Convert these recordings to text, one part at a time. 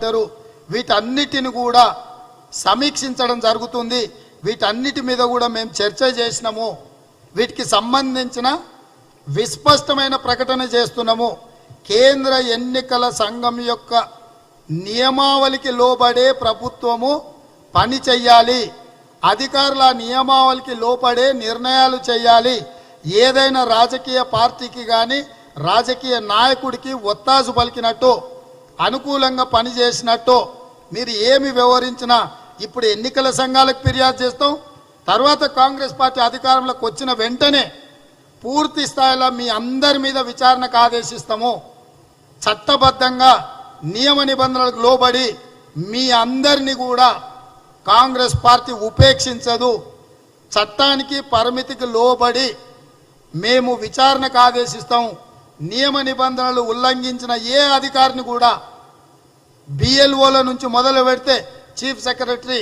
చేశారు వీటన్నిటిని కూడా సమీక్షించడం జరుగుతుంది. వీటన్నిటి మీద కూడా మేము చర్చ చేసినాము. వీటికి సంబంధించిన విస్పష్టమైన ప్రకటన చేస్తున్నాము. కేంద్ర ఎన్నికల సంఘం యొక్క నియమావళికి లోబడే ప్రభుత్వము పని చెయ్యాలి. అధికారుల నియమావళికి లోపడే నిర్ణయాలు చేయాలి ఏదైనా రాజకీయ పార్టీకి కానీ రాజకీయ నాయకుడికి ఒత్తాసు పలికినట్టు అనుకూలంగా పనిచేసినట్టు మీరు ఏమి వివరించినా ఇప్పుడు ఎన్నికల సంఘాలకు ఫిర్యాదు చేస్తాం. తర్వాత కాంగ్రెస్ పార్టీ అధికారంలోకి వచ్చిన వెంటనే పూర్తి స్థాయిలో మీ అందరి మీద విచారణకు ఆదేశిస్తాము. చట్టబద్ధంగా నియమ నిబంధనలకు లోబడి మీ అందరినీ కూడా కాంగ్రెస్ పార్టీ ఉపేక్షించదు. చట్టానికి పరిమితికి లోబడి మేము విచారణకు ఆదేశిస్తాం. నియమ నిబంధనలు ఉల్లంఘించిన ఏ అధికారిని కూడా బిఎల్ఓల నుంచి మొదలు పెడితే చీఫ్ సెక్రటరీ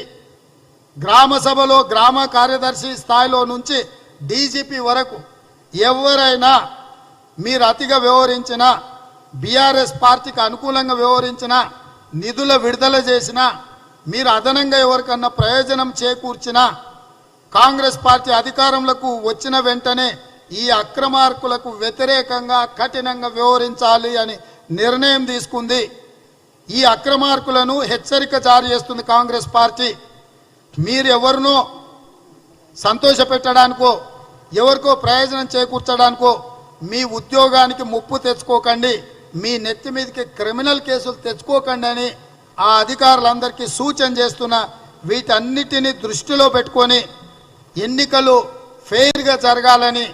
గ్రామ సభలో గ్రామ కార్యదర్శి స్థాయిలో నుంచి డీజీపీ వరకు ఎవరైనా మీరు అతిగా వ్యవహరించిన బీఆర్ఎస్ పార్టీకి అనుకూలంగా వ్యవహరించిన నిధుల విడుదల చేసిన మీరు అదనంగా ఎవరికన్నా ప్రయోజనం చేకూర్చిన కాంగ్రెస్ పార్టీ అధికారంలోకి వచ్చిన వెంటనే ఈ అక్రమార్కులకు వ్యతిరేకంగా కఠినంగా వ్యవహరించాలి అని నిర్ణయం తీసుకుంది ఈ అక్రమార్కులను హెచ్చరిక జారీ చేస్తుంది కాంగ్రెస్ పార్టీ. మీరు ఎవరినో సంతోష పెట్టడానికో ఎవరికో ప్రయోజనం చేకూర్చడానికో మీ ఉద్యోగానికి ముప్పు తెచ్చుకోకండి మీ నెత్తి మీదకి క్రిమినల్ కేసులు తెచ్చుకోకండి అని ఆ అధికారులందరికీ సూచన చేస్తున్న వీటన్నిటిని దృష్టిలో పెట్టుకొని ఎన్నికలు ఫెయిర్గా జరగాలని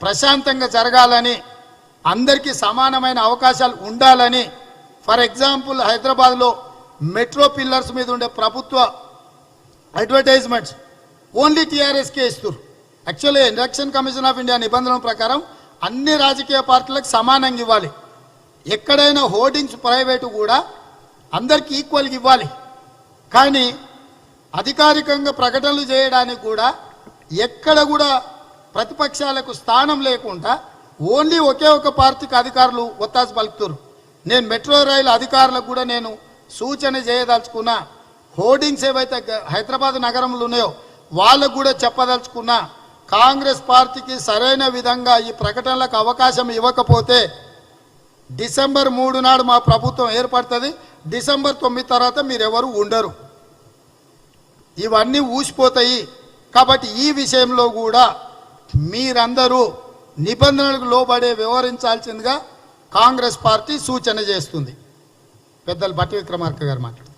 ప్రశాంతంగా జరగాలని అందరికీ సమానమైన అవకాశాలు ఉండాలని ఫర్ ఎగ్జాంపుల్ హైదరాబాద్లో మెట్రో పిల్లర్స్ మీద ఉండే ప్రభుత్వ అడ్వర్టైజ్మెంట్స్ ఓన్లీ టీఆర్ఎస్కే ఇస్తారు actually election commission of India నిబంధనల ప్రకారం అన్ని రాజకీయ పార్టీలకు సమానంగా ఇవ్వాలి. ఎక్కడైనా హోర్డింగ్స్ ప్రైవేటు కూడా అందరికీ ఈక్వల్గా ఇవ్వాలి. కానీ అధికారికంగా ప్రకటనలు చేయడానికి కూడా ఎక్కడ కూడా ప్రతిపక్షాలకు స్థానం లేకుండా ఓన్లీ ఒకే ఒక పార్టీకి అధికారులు ఒత్తాసు పలుకుతారు నేను మెట్రో రైలు అధికారులకు కూడా నేను సూచన చేయదలుచుకున్నా హోర్డింగ్స్ ఏవైతే హైదరాబాద్ నగరంలో ఉన్నాయో వాళ్ళకు కూడా చెప్పదలుచుకున్నా కాంగ్రెస్ పార్టీకి సరైన విధంగా ఈ ప్రకటనలకు అవకాశం ఇవ్వకపోతే డిసెంబర్ మూడు నాడు మా ప్రభుత్వం ఏర్పడుతుంది. డిసెంబర్ తొమ్మిది తర్వాత మీరెవరు ఉండరు. ఇవన్నీ ఊసిపోతాయి. కాబట్టి ఈ విషయంలో కూడా మీరందరూ నిబంధనలకు లోబడే వ్యవహరించాల్సిందిగా కాంగ్రెస్ పార్టీ సూచన చేస్తుంది. పెద్దలు బట్టి విక్రమార్క గారు మాట్లాడు